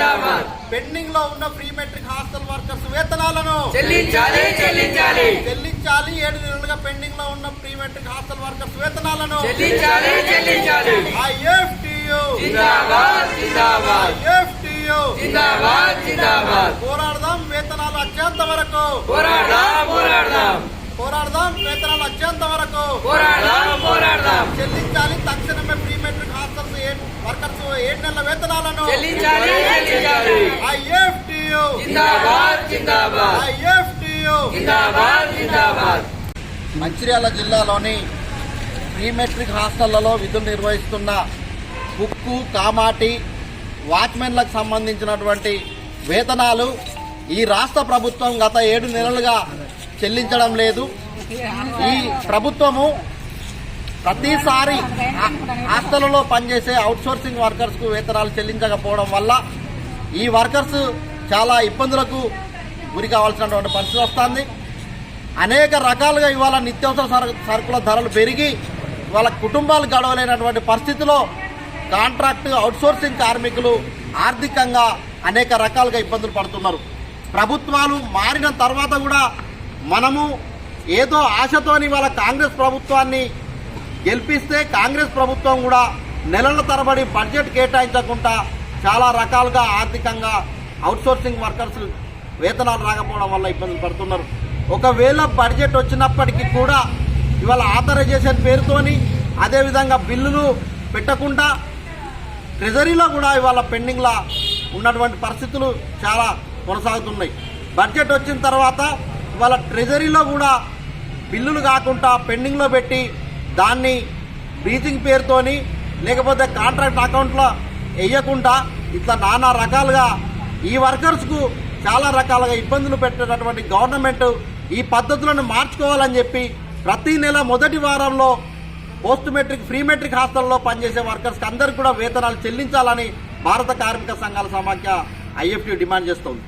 జిందాబాద్. పెండింగ్లో ఉన్న pre matric hostel workers వేతనాలను చెల్లించాలి చెల్లించాలి. చెల్లించాలి. ఏడు నెలలుగా పెండింగ్లో ఉన్న ప్రీ మెట్రిక్ హాస్టల్ వర్కర్స్ వేతనాలను చెల్లించాలి చెల్లించాలి. ఐఎఫ్టియు. జిందాబాద్ జిందాబాద్. ఐఎఫ్టియు. జిందాబాద్ జిందాబాద్. పోరాడదాం వేతనాలు వచ్చేంత వరకు. పోరాడదాం పోరాడదాం. పోరాడదాం వేతనాలు వచ్చేంత వరకు. పోరాడదాం పోరాడదాం. చెల్లించాలి తక్షణమే ప్రీ మెట్రిక్ హాస్టల్స్ వర్కర్స్ ఏడు నెలల వేతనాలను. చెల్లించాలి ఐఎఫ్టియు జిందాబాద్ జిందాబాద్ ఐఎఫ్టియు జిందాబాద్ జిందాబాద్ మంచిర్యాల జిల్లాలోని ప్రీ మెట్రిక్ హాస్టళ్ళలో విధులు నిర్వహిస్తున్న కుక్కు కామాటి వాచ్మెన్లకు సంబంధించినటువంటి వేతనాలు ఈ రాష్ట్ర ప్రభుత్వం గత ఏడు నెలలుగా చెల్లించడం లేదు. ఈ ప్రభుత్వము ప్రతిసారి హాస్టళ్ళలో పనిచేసే అవుట్సోర్సింగ్ వర్కర్స్కు వేతనాలు చెల్లించకపోవడం వల్ల ఈ వర్కర్స్ చాలా ఇబ్బందులకు గురి కావాల్సినటువంటి పరిస్థితి వస్తుంది. అనేక రకాలుగా ఇవాళ నిత్యావసర సరుకుల ధరలు పెరిగి వాళ్ళ కుటుంబాలు గడవలేనటువంటి పరిస్థితిలో కాంట్రాక్ట్ అవుట్సోర్సింగ్ కార్మికులు ఆర్థికంగా అనేక రకాలుగా ఇబ్బందులు పడుతున్నారు. ప్రభుత్వాలు మారిన తర్వాత కూడా మనము ఏదో ఆశతోని వాళ్ళ కాంగ్రెస్ ప్రభుత్వాన్ని గెలిపిస్తే కాంగ్రెస్ ప్రభుత్వం కూడా నెలల తరబడి బడ్జెట్ కేటాయించకుండా చాలా రకాలుగా ఆర్థికంగా అవుట్సోర్సింగ్ వర్కర్స్ వేతనాలు రాకపోవడం వల్ల ఇబ్బందులు పడుతున్నారు. ఒకవేళ బడ్జెట్ వచ్చినప్పటికీ కూడా ఇవాళ ఆథరైజేషన్ పేరుతోని అదేవిధంగా బిల్లులు పెట్టకుండా ట్రెజరీలో కూడా ఇవాళ పెండింగ్లా ఉన్నటువంటి పరిస్థితులు చాలా కొనసాగుతున్నాయి. బడ్జెట్ వచ్చిన తర్వాత ఇవాళ ట్రెజరీలో కూడా బిల్లులు కాకుండా పెండింగ్లో పెట్టి దాన్ని బ్రీచింగ్ పేరుతోని లేకపోతే కాంట్రాక్ట్ అకౌంట్లో వేయకుండా ఇట్లా నానా రకాలుగా ఈ వర్కర్స్కు చాలా రకాలుగా ఇబ్బందులు పెట్టేటటువంటి గవర్నమెంట్ ఈ పద్ధతులను మార్చుకోవాలని చెప్పి ప్రతి నెల మొదటి వారంలో పోస్ట్ మెట్రిక్ ప్రీ మెట్రిక్ హాస్టల్లో పనిచేసే వర్కర్స్కి అందరికీ కూడా వేతనాలు చెల్లించాలని భారత కార్మిక సంఘాల సమాఖ్య ఐఎఫ్టీ డిమాండ్ చేస్తోంది.